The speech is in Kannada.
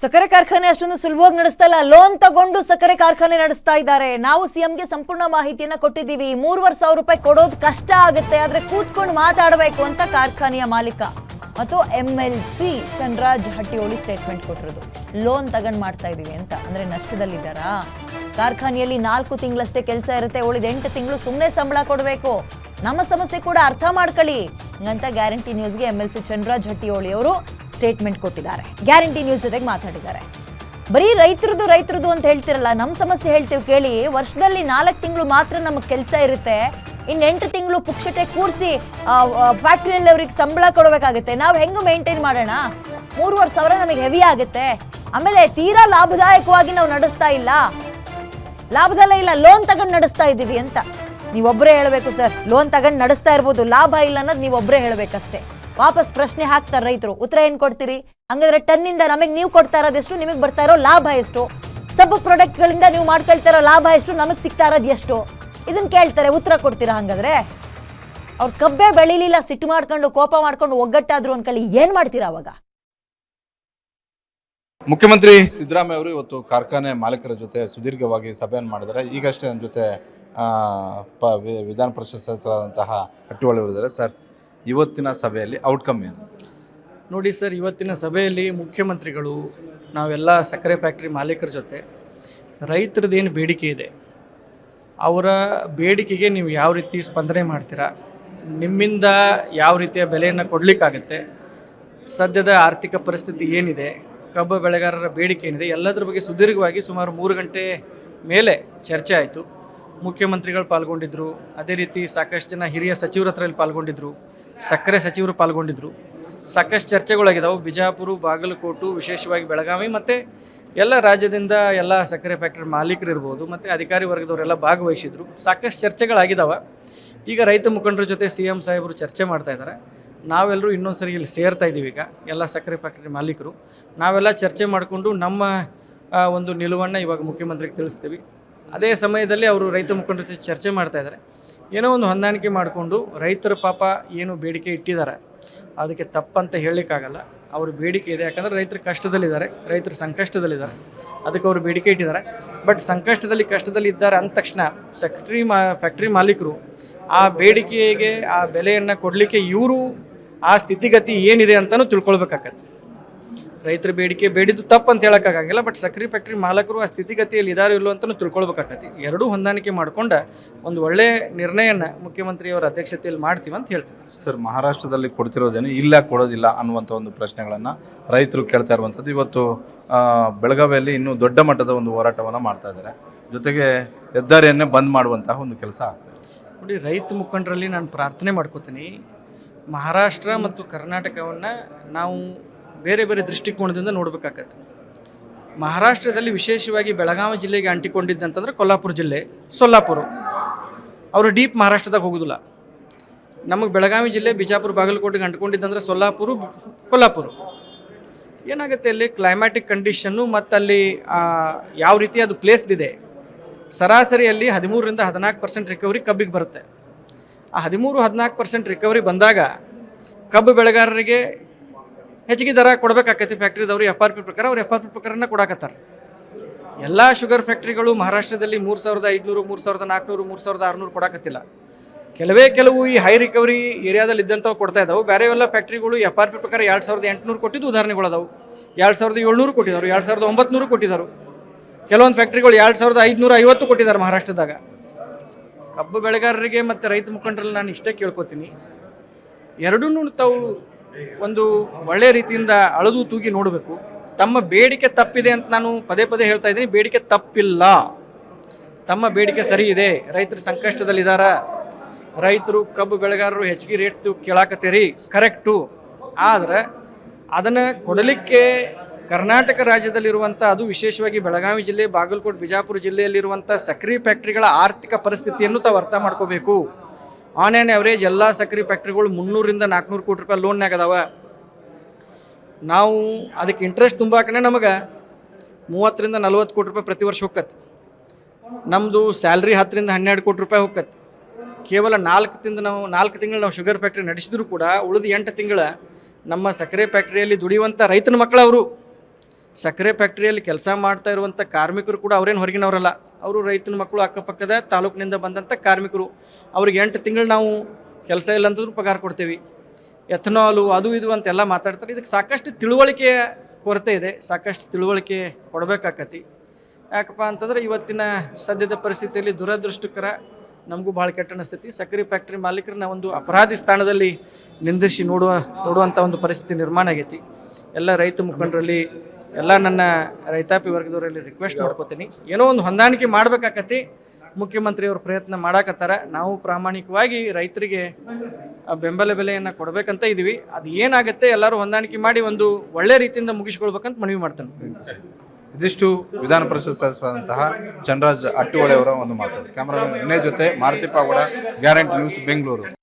ಸಕ್ಕರೆ ಕಾರ್ಖಾನೆ ಅಷ್ಟೊಂದು ಸುಲಭವಾಗಿ ನಡೆಸ್ತಾ ಇಲ್ಲ. ಲೋನ್ ತಗೊಂಡು ಸಕ್ಕರೆ ಕಾರ್ಖಾನೆ ನಡೆಸ್ತಾ ಇದ್ದಾರೆ. ನಾವು ಸಿಎಂಗೆ ಸಂಪೂರ್ಣ ಮಾಹಿತಿಯನ್ನ ಕೊಟ್ಟಿದ್ದೀವಿ. ಮೂರುವರೆ ಸಾವಿರ ರೂಪಾಯಿ ಕೊಡೋದು ಕಷ್ಟ ಆಗುತ್ತೆ. ಆದ್ರೆ ಕೂತ್ಕೊಂಡು ಮಾತಾಡಬೇಕು ಅಂತ ಕಾರ್ಖಾನೆಯ ಮಾಲೀಕ. ಮತ್ತು M L C Chandraj Hattiyoli statement ಕೊಟ್ಟಿರೋದು. ಲೋನ್ ತಗೊಂಡು ಮಾಡ್ತಾ ಇದೀವಿ ಅಂತ. ಅಂದ್ರೆ ನಷ್ಟದಲ್ಲಿದ್ದಾರಾ? ಕಾರ್ಖಾನೆಯಲ್ಲಿ ನಾಲ್ಕು ತಿಂಗಳಷ್ಟೇ ಕೆಲಸ ಇರುತ್ತೆ. ಉಳಿದ ಎಂಟು ತಿಂಗಳು ಸುಮ್ಮನೆ ಸಂಬಳ ಕೊಡಬೇಕು. ನಮ್ಮ ಸಮಸ್ಯೆ ಕೂಡ ಅರ್ಥ ಮಾಡ್ಕೊಳ್ಳಿ. ಹಂಗಂತ ಗ್ಯಾರಂಟಿ ನ್ಯೂಸ್ಗೆ M L C Chandraj Hattiyoli ಅವರು ಸ್ಟೇಟ್ಮೆಂಟ್ ಕೊಟ್ಟಿದ್ದಾರೆ. ಗ್ಯಾರಂಟಿ ನ್ಯೂಸ್ ಜೊತೆಗೆ ಮಾತಾಡಿದ್ದಾರೆ. ಬರೀ ರೈತರದು ರೈತರದು ಅಂತ ಹೇಳ್ತಿರಲ್ಲ ನಮ್ಮ ಸಮಸ್ಯೆ ಹೇಳ್ತೀವಿ ಕೇಳಿ, ವರ್ಷದಲ್ಲಿ ನಾಲ್ಕು ತಿಂಗಳು ಮಾತ್ರ ನಮಗೆ ಕೆಲಸ ಇರುತ್ತೆ. ಇನ್ನು ಎಂಟು ತಿಂಗಳು ಪುಕ್ಷಟೆ ಕೂರಿಸಿ ಫ್ಯಾಕ್ಟ್ರಿಯಲ್ಲಿ ಅವ್ರಿಗೆ ಸಂಬಳ ಕೊಡಬೇಕಾಗುತ್ತೆ. ನಾವು ಹೆಂಗೆ ಮೇಂಟೈನ್ ಮಾಡೋಣ? ಮೂರುವರೆ ಸಾವಿರ ನಮಗೆ ಹೆವಿ ಆಗುತ್ತೆ. ಆಮೇಲೆ ತೀರಾ ಲಾಭದಾಯಕವಾಗಿ ನಾವು ನಡೆಸ್ತಾ ಇಲ್ಲ. ಲಾಭದಲ್ಲೇ ಇಲ್ಲ ಲೋನ್ ತಗೊಂಡು ನಡೆಸ್ತಾ ಇದ್ದೀವಿ ಅಂತ. ನೀವೊಬ್ಬರೇ ಹೇಳಬೇಕು ಸರ್ ಲೋನ್ ತಗೊಂಡು ನಡೆಸ್ತಾ ಇರ್ಬೋದು, ಲಾಭ ಇಲ್ಲ ಅನ್ನೋದು ನೀವೊಬ್ಬರೇ ಹೇಳಬೇಕಷ್ಟೇ. ವಾಪಸ್ ಪ್ರಶ್ನೆ ಹಾಕ್ತಾರೆ ರೈತರು, ಉತ್ತರ ಏನು ಕೊಡ್ತೀರಿ? ಹಂಗಾದ್ರೆ ಟನ್ನಿಂದ ನಮಗೆ ನೀವು ಕೊಡ್ತಾ ಇರೋದೆಷ್ಟು, ನಿಮಗೆ ಬರ್ತಾ ಇರೋ ಲಾಭ ಎಷ್ಟು? ಸಬ್ ಪ್ರಾಡಕ್ಟ್ಗಳಿಂದ ನೀವು ಮಾಡ್ಕೊಳ್ತಾ ಇರೋ ಲಾಭ ಎಷ್ಟು, ನಮಗೆ ಸಿಗ್ತಾ ಇರೋದು ಎಷ್ಟು? ಇದನ್ನ ಕೇಳ್ತಾರೆ, ಉತ್ತರ ಕೊಡ್ತೀರಾ ಹಾಗಾದ್ರೆ? ಅವ್ರು ಕಬ್ಬೆ ಬೆಳಿಲಿಲ್ಲ, ಸಿಟ್ಟು ಮಾಡ್ಕೊಂಡು, ಕೋಪ ಮಾಡ್ಕೊಂಡು, ಒಗ್ಗಟ್ಟಾದ್ರು ಅನ್ಕೊಳ್ಳಿ ಏನು ಮಾಡ್ತೀರಾ ಅವಾಗ? ಮುಖ್ಯಮಂತ್ರಿ ಸಿದ್ದರಾಮಯ್ಯ ಅವರು ಇವತ್ತು ಕಾರ್ಖಾನೆ ಮಾಲೀಕರ ಜೊತೆ ಸುದೀರ್ಘವಾಗಿ ಸಭೆಯನ್ನು ಮಾಡಿದ್ದಾರೆ. ಈಗಷ್ಟೇ ನನ್ನ ಜೊತೆ ಪ ವಿಧಾನ ಪರಿಷತ್ ಸದಸ್ಯರಾದಂತಹ ಹಟ್ಟಿಹೊಳಿ ಹೇಳಿದ್ದಾರೆ ಸರ್ ಇವತ್ತಿನ ಸಭೆಯಲ್ಲಿ ಔಟ್ಕಮ್ ಏನು? ನೋಡಿ ಸರ್, ಇವತ್ತಿನ ಸಭೆಯಲ್ಲಿ ಮುಖ್ಯಮಂತ್ರಿಗಳು, ನಾವೆಲ್ಲ ಸಕ್ಕರೆ ಫ್ಯಾಕ್ಟ್ರಿ ಮಾಲೀಕರ ಜೊತೆ ರೈತರದ್ದೇನು ಬೇಡಿಕೆ ಇದೆ, ಅವರ ಬೇಡಿಕೆಗೆ ನೀವು ಯಾವ ರೀತಿ ಸ್ಪಂದನೆ ಮಾಡ್ತೀರಾ, ನಿಮ್ಮಿಂದ ಯಾವ ರೀತಿಯ ಬೆಲೆಯನ್ನು ಕೊಡಲಿಕ್ಕಾಗತ್ತೆ, ಸದ್ಯದ ಆರ್ಥಿಕ ಪರಿಸ್ಥಿತಿ ಏನಿದೆ, ಕಬ್ಬು ಬೆಳೆಗಾರರ ಬೇಡಿಕೆ ಏನಿದೆ, ಎಲ್ಲದರ ಬಗ್ಗೆ ಸುದೀರ್ಘವಾಗಿ ಸುಮಾರು ಮೂರು ಗಂಟೆ ಮೇಲೆ ಚರ್ಚೆ ಆಯಿತು. ಮುಖ್ಯಮಂತ್ರಿಗಳು ಪಾಲ್ಗೊಂಡಿದ್ದರು ಅದೇ ರೀತಿ ಸಾಕಷ್ಟು ಜನ ಹಿರಿಯ ಸಚಿವರ ಹತ್ರ ಪಾಲ್ಗೊಂಡಿದ್ದರು ಸಕ್ಕರೆ ಸಚಿವರು ಪಾಲ್ಗೊಂಡಿದ್ದರು ಸಾಕಷ್ಟು ಚರ್ಚೆಗಳಾಗಿದ್ದಾವೆ ಬಿಜಾಪುರ, ಬಾಗಲಕೋಟು, ವಿಶೇಷವಾಗಿ ಬೆಳಗಾವಿ ಮತ್ತು ಎಲ್ಲ ರಾಜ್ಯದಿಂದ ಎಲ್ಲ ಸಕ್ಕರೆ ಫ್ಯಾಕ್ಟ್ರಿ ಮಾಲೀಕರು ಇರ್ಬೋದು ಮತ್ತು ಅಧಿಕಾರಿ ವರ್ಗದವರೆಲ್ಲ ಭಾಗವಹಿಸಿದ್ರು. ಸಾಕಷ್ಟು ಚರ್ಚೆಗಳಾಗಿದ್ದಾವೆ ಈಗ ರೈತ ಮುಖಂಡರ ಜೊತೆ ಸಿ ಎಂ ಸಾಹೇಬರು ಚರ್ಚೆ ಮಾಡ್ತಾ ಇದ್ದಾರೆ ನಾವೆಲ್ಲರೂ ಇನ್ನೊಂದು ಸರಿ ಇಲ್ಲಿ ಸೇರ್ತಾ ಇದ್ದೀವಿ ಈಗ, ಎಲ್ಲ ಸಕ್ಕರೆ ಫ್ಯಾಕ್ಟ್ರಿ ಮಾಲೀಕರು. ನಾವೆಲ್ಲ ಚರ್ಚೆ ಮಾಡಿಕೊಂಡು ನಮ್ಮ ಒಂದು ನಿಲುವನ್ನು ಇವಾಗ ಮುಖ್ಯಮಂತ್ರಿಗೆ ತಿಳಿಸ್ತೀವಿ. ಅದೇ ಸಮಯದಲ್ಲಿ ಅವರು ರೈತ ಮುಖಂಡರ ಜೊತೆ ಚರ್ಚೆ ಮಾಡ್ತಾ ಇದ್ದಾರೆ ಏನೋ ಒಂದು ಹೊಂದಾಣಿಕೆ ಮಾಡಿಕೊಂಡು ರೈತರ ಪಾಪ ಏನು ಬೇಡಿಕೆ ಇಟ್ಟಿದ್ದಾರೆ, ಅದಕ್ಕೆ ತಪ್ಪಂತ ಹೇಳಲಿಕ್ಕಾಗಲ್ಲ. ಅವ್ರ ಬೇಡಿಕೆ ಇದೆ, ಯಾಕಂದರೆ ರೈತರು ಕಷ್ಟದಲ್ಲಿದ್ದಾರೆ, ರೈತರು ಸಂಕಷ್ಟದಲ್ಲಿದ್ದಾರೆ, ಅದಕ್ಕೆ ಅವರು ಬೇಡಿಕೆ ಇಟ್ಟಿದ್ದಾರೆ. ಬಟ್ ಸಂಕಷ್ಟದಲ್ಲಿ ಕಷ್ಟದಲ್ಲಿ ಇದ್ದಾರೆ ಅಂದ ತಕ್ಷಣ ಸೆಕ್ಟ್ರಿ ಮಾ, ಫ್ಯಾಕ್ಟ್ರಿ ಮಾಲೀಕರು ಆ ಬೇಡಿಕೆಗೆ, ಆ ಬೆಲೆಯನ್ನು ಕೊಡಲಿಕ್ಕೆ ಇವರು ಆ ಸ್ಥಿತಿಗತಿ ಏನಿದೆ ಅಂತಲೂ ತಿಳ್ಕೊಳ್ಬೇಕಾಗತ್ತೆ. ರೈತರ ಬೇಡಿಕೆ ಬೇಡಿದ್ದು ತಪ್ಪು ಅಂತ ಹೇಳೋಕ್ಕಾಗಂಗಿಲ್ಲ ಬಟ್ ಸಕ್ಕರೆ ಫ್ಯಾಕ್ಟ್ರಿ ಮಾಲಕರು ಆ ಸ್ಥಿತಿಗತಿಯಲ್ಲಿ ಇದಾರೋ ಇಲ್ಲೋ ಅಂತಲೂ ತಿಳ್ಕೊಳ್ಬೇಕಾಗತ್ತೆ ಎರಡೂ ಹೊಂದಾಣಿಕೆ ಮಾಡಿಕೊಂಡ ಒಂದು ಒಳ್ಳೆ ನಿರ್ಣಯನ ಮುಖ್ಯಮಂತ್ರಿಯವರ ಅಧ್ಯಕ್ಷತೆಯಲ್ಲಿ ಮಾಡ್ತೀವಿ ಅಂತ ಹೇಳ್ತೀವಿ ಸರ್ ಮಹಾರಾಷ್ಟ್ರದಲ್ಲಿ ಕೊಡ್ತಿರೋದೇನು ಇಲ್ಲ ಕೊಡೋದಿಲ್ಲ ಅನ್ನುವಂಥ ಒಂದು ಪ್ರಶ್ನೆಗಳನ್ನು ರೈತರು ಕೇಳ್ತಾ ಇರುವಂಥದ್ದು. ಇವತ್ತು ಬೆಳಗಾವಿಯಲ್ಲಿ ಇನ್ನೂ ದೊಡ್ಡ ಮಟ್ಟದ ಒಂದು ಹೋರಾಟವನ್ನು ಮಾಡ್ತಾ ಇದ್ದಾರೆ. ಜೊತೆಗೆ ಹೆದ್ದಾರಿಯನ್ನೇ ಬಂದ್ ಮಾಡುವಂತಹ ಒಂದು ಕೆಲಸ ಆಗ್ತದೆ ನೋಡಿ ರೈತ ಮುಖಂಡರಲ್ಲಿ ನಾನು ಪ್ರಾರ್ಥನೆ ಮಾಡ್ಕೋತೀನಿ. ಮಹಾರಾಷ್ಟ್ರ ಮತ್ತು ಕರ್ನಾಟಕವನ್ನು ನಾವು ಬೇರೆ ಬೇರೆ ದೃಷ್ಟಿಕೋನದಿಂದ ನೋಡಬೇಕಾಗತ್ತೆ. ಮಹಾರಾಷ್ಟ್ರದಲ್ಲಿ ವಿಶೇಷವಾಗಿ ಬೆಳಗಾವಿ ಜಿಲ್ಲೆಗೆ ಅಂಟಿಕೊಂಡಿದ್ದಂತಂದ್ರೆ ಕೊಲ್ಲಾಪುರ ಜಿಲ್ಲೆ, ಸೊಲ್ಲಾಪುರ. ಅವರು ಡೀಪ್ ಮಹಾರಾಷ್ಟ್ರದಾಗ ಹೋಗೋದಿಲ್ಲ. ನಮಗೆ ಬೆಳಗಾವಿ ಜಿಲ್ಲೆ, ಬಿಜಾಪುರ, ಬಾಗಲಕೋಟೆಗೆ ಅಂಟ್ಕೊಂಡಿದ್ದಂದ್ರೆ ಸೊಲ್ಲಾಪುರ, ಕೊಲ್ಲಾಪುರ. ಏನಾಗುತ್ತೆ ಅಲ್ಲಿ ಕ್ಲೈಮ್ಯಾಟಿಕ್ ಕಂಡೀಷನ್ನು ಮತ್ತು ಅಲ್ಲಿ ಯಾವ ರೀತಿ ಅದು ಪ್ಲೇಸ್ಡ್ ಇದೆ. ಸರಾಸರಿಯಲ್ಲಿ ಹದಿಮೂರರಿಂದ ಹದಿನಾಲ್ಕು ಪರ್ಸೆಂಟ್ ರಿಕವರಿ ಕಬ್ಬಿಗೆ ಬರುತ್ತೆ. ಆ ಹದಿಮೂರು ಹದಿನಾಲ್ಕು ಪರ್ಸೆಂಟ್ ರಿಕವರಿ ಬಂದಾಗ ಕಬ್ಬು ಬೆಳೆಗಾರರಿಗೆ ಹೆಚ್ಚಿಗೆ ದರ ಕೊಡಬೇಕಾಕೈತಿ ಫ್ಯಾಕ್ಟ್ರಿದವ್ರು ಎಫ್ ಆರ್ ಪಿ ಪ್ರಕಾರ, ಅವ್ರು ಎಫ್ ಆರ್ ಪಿ ಪ್ರಕಾರನ ಕೊಡಾಕತ್ತಾರ. ಎಲ್ಲ ಶುಗರ್ ಫ್ಯಾಕ್ಟ್ರಿಗಳು ಮಹಾರಾಷ್ಟ್ರದಲ್ಲಿ ಮೂರು ಸಾವಿರದ ಐದುನೂರು, ಮೂರು ಸಾವಿರದ ನಾಲ್ಕುನೂರು ಮೂರು ಸಾವಿರದ ಆರುನೂರು ಕೊಡಕತ್ತಿಲ್ಲ. ಕೆಲವೇ ಕೆಲವು ಈ ಹೈ ರಿಕವರಿ ಏರಿಯಾದಲ್ಲಿ ಇದ್ದಂಥವು ಕೊಡ್ತಾ ಇದ್ದಾವೆ ಬೇರೆ ಎಲ್ಲ ಫ್ಯಾಕ್ಟ್ರಿಗಳು ಎಫ್ ಆರ್ ಪಿ ಪ್ರಕಾರ ಎರಡು ಸಾವಿರದ ಎಂಟುನೂರು ಕೊಟ್ಟಿದ್ದು ಉದಾಹರಣೆಗಳದಾವು. ಎರಡು ಸಾವಿರದ ಏಳ್ನೂರು ಕೊಟ್ಟಿದ್ದಾರೆ ಎರಡು ಸಾವಿರದ ಒಂಬತ್ತು ಕೊಟ್ಟಿದ್ದಾರೆ ಕೆಲವೊಂದು ಫ್ಯಾಕ್ಟ್ರಿಗಳು ಎರಡು ಸಾವಿರದ ಐದುನೂರ ಐವತ್ತು ಕೊಟ್ಟಿದ್ದಾರೆ ಮಹಾರಾಷ್ಟ್ರದಾಗ. ಕಬ್ಬು ಬೆಳೆಗಾರರಿಗೆ ಮತ್ತು ರೈತ ಮುಖಂಡರಲ್ಲಿ ನಾನು ಇಷ್ಟೇ ಕೇಳ್ಕೊತೀನಿ. ಎರಡೂ ತಾವು ಒಂದು ಒಳ್ಳೆಯ ರೀತಿಯಿಂದ ಅಳದು ತೂಗಿ ನೋಡಬೇಕು. ತಮ್ಮ ಬೇಡಿಕೆ ತಪ್ಪಿದೆ ಅಂತ ನಾನು ಪದೇ ಪದೇ ಹೇಳ್ತಾ ಇದ್ದೀನಿ. ಬೇಡಿಕೆ ತಪ್ಪಿಲ್ಲ. ತಮ್ಮ ಬೇಡಿಕೆ ಸರಿ ಇದೆ. ರೈತರು ಸಂಕಷ್ಟದಲ್ಲಿದ್ದಾರ ರೈತರು, ಕಬ್ಬು ಬೆಳೆಗಾರರು ಹೆಚ್ಚಿಗೆ ರೇಟ್ ಕೇಳಾಕತ್ತೀರಿ. ಕರೆಕ್ಟು. ಆದರೆ ಅದನ್ನು ಕೊಡಲಿಕ್ಕೆ ಕರ್ನಾಟಕ ರಾಜ್ಯದಲ್ಲಿರುವಂಥ ಅದು ವಿಶೇಷವಾಗಿ ಬೆಳಗಾವಿ ಜಿಲ್ಲೆ, ಬಾಗಲಕೋಟೆ, ಬಿಜಾಪುರ ಜಿಲ್ಲೆಯಲ್ಲಿರುವಂಥ ಸಕ್ರಿ ಫ್ಯಾಕ್ಟ್ರಿಗಳ ಆರ್ಥಿಕ ಪರಿಸ್ಥಿತಿಯನ್ನು ತಾವು ಅರ್ಥ ಮಾಡ್ಕೋಬೇಕು. ಆನ್ ಆ್ಯಂಡ್ ಅವರೇಜ್ ಎಲ್ಲ ಸಕ್ಕರೆ ಫ್ಯಾಕ್ಟ್ರಿಗಳು ಮುನ್ನೂರಿಂದ ನಾಲ್ಕುನೂರು ಕೋಟಿ ರೂಪಾಯಿ ಲೋನ್ನಾಗ ಅದಾವ. ನಾವು ಅದಕ್ಕೆ ಇಂಟ್ರೆಸ್ಟ್ ತುಂಬಾಕನೆ ನಮಗೆ ಮೂವತ್ತರಿಂದ ನಲ್ವತ್ತು ಕೋಟಿ ರೂಪಾಯಿ ಪ್ರತಿ ವರ್ಷ ಹೋಗತ್ತೆ ನಮ್ಮದು ಸ್ಯಾಲ್ರಿ ಹತ್ತರಿಂದ ಹನ್ನೆರಡು ಕೋಟಿ ರೂಪಾಯಿ ಹೋಗತ್ತೆ ಕೇವಲ ನಾಲ್ಕು ತಿಂದ ನಾವು, ನಾಲ್ಕು ತಿಂಗಳು ನಾವು ಶುಗರ್ ಫ್ಯಾಕ್ಟ್ರಿ ನಡೆಸಿದ್ರು ಕೂಡ ಉಳಿದ ಎಂಟು ತಿಂಗಳ ನಮ್ಮ ಸಕ್ಕರೆ ಫ್ಯಾಕ್ಟ್ರಿಯಲ್ಲಿ ದುಡಿಯುವಂಥ ರೈತನ ಮಕ್ಕಳು ಸಕ್ಕರೆ ಫ್ಯಾಕ್ಟ್ರಿಯಲ್ಲಿ ಕೆಲಸ ಮಾಡ್ತಾ ಇರುವಂಥ ಕಾರ್ಮಿಕರು ಕೂಡ ಅವರೇನು ಹೊರಗಿನವರಲ್ಲ. ಅವರು ರೈತನ ಮಕ್ಕಳು ಅಕ್ಕಪಕ್ಕದ ತಾಲೂಕಿನಿಂದ ಬಂದಂಥ ಕಾರ್ಮಿಕರು. ಅವ್ರಿಗೆ ಎಂಟು ತಿಂಗಳು ನಾವು ಕೆಲಸ ಇಲ್ಲ ಅಂತಂದ್ರೂ ಪಗಾರ ಕೊಡ್ತೇವೆ. ಎಥನಾಲು, ಅದು ಇದು ಅಂತೆಲ್ಲ ಮಾತಾಡ್ತಾರೆ. ಇದಕ್ಕೆ ಸಾಕಷ್ಟು ತಿಳುವಳಿಕೆಯ ಕೊರತೆ ಇದೆ. ಸಾಕಷ್ಟು ತಿಳುವಳಿಕೆ ಕೊಡಬೇಕಾಕತಿ. ಯಾಕಪ್ಪ ಅಂತಂದ್ರೆ ಇವತ್ತಿನ ಸದ್ಯದ ಪರಿಸ್ಥಿತಿಯಲ್ಲಿ ದುರದೃಷ್ಟಕರ ನಮಗೂ ಭಾಳ ಕೆಟ್ಟ ಅನಿಸ್ತೈತಿ. ಸಕ್ಕರೆ ಫ್ಯಾಕ್ಟ್ರಿ ಮಾಲೀಕರನ್ನ ಒಂದು ಅಪರಾಧಿ ಸ್ಥಾನದಲ್ಲಿ ನಿಂದಿಸಿ ನೋಡುವ, ನೋಡುವಂಥ ಒಂದು ಪರಿಸ್ಥಿತಿ ನಿರ್ಮಾಣ ಆಗೈತಿ. ಎಲ್ಲ ರೈತ ಮುಖಂಡರಲ್ಲಿ ಎಲ್ಲ ನನ್ನ ರೈತಾಪಿ ವರ್ಗದವರಲ್ಲಿ ರಿಕ್ವೆಸ್ಟ್ ಮಾಡ್ಕೋತೀನಿ. ಏನೋ ಒಂದು ಹೊಂದಾಣಿಕೆ ಮಾಡಬೇಕಾಕತಿ ಮುಖ್ಯಮಂತ್ರಿಯವರು ಪ್ರಯತ್ನ ಮಾಡಾಕತ್ತಾರ. ನಾವು ಪ್ರಾಮಾಣಿಕವಾಗಿ ರೈತರಿಗೆ ಬೆಂಬಲ ಬೆಲೆಯನ್ನು ಕೊಡಬೇಕಂತ ಇದೀವಿ. ಅದು ಏನಾಗುತ್ತೆ ಎಲ್ಲರೂ ಹೊಂದಾಣಿಕೆ ಮಾಡಿ ಒಂದು ಒಳ್ಳೆ ರೀತಿಯಿಂದ ಮುಗಿಸ್ಕೊಳ್ಬೇಕಂತ ಮನವಿ ಮಾಡ್ತೇನೆ. ಇದಿಷ್ಟು ವಿಧಾನ ಪರಿಷತ್ ಸದಸ್ಯರಾದಂತಹ ಚಂದ್ರರಾಜ್ ಅಟ್ಟಿಹೊಳೆ ಅವರ ಒಂದು ಮಾತು. ಕ್ಯಾಮರಾ ವಿನಯ್ ಜೊತೆ, ಮಾರುತಿ ಪಾವಡ ಗ್ಯಾರಂಟಿ ನ್ಯೂಸ್, ಬೆಂಗಳೂರು.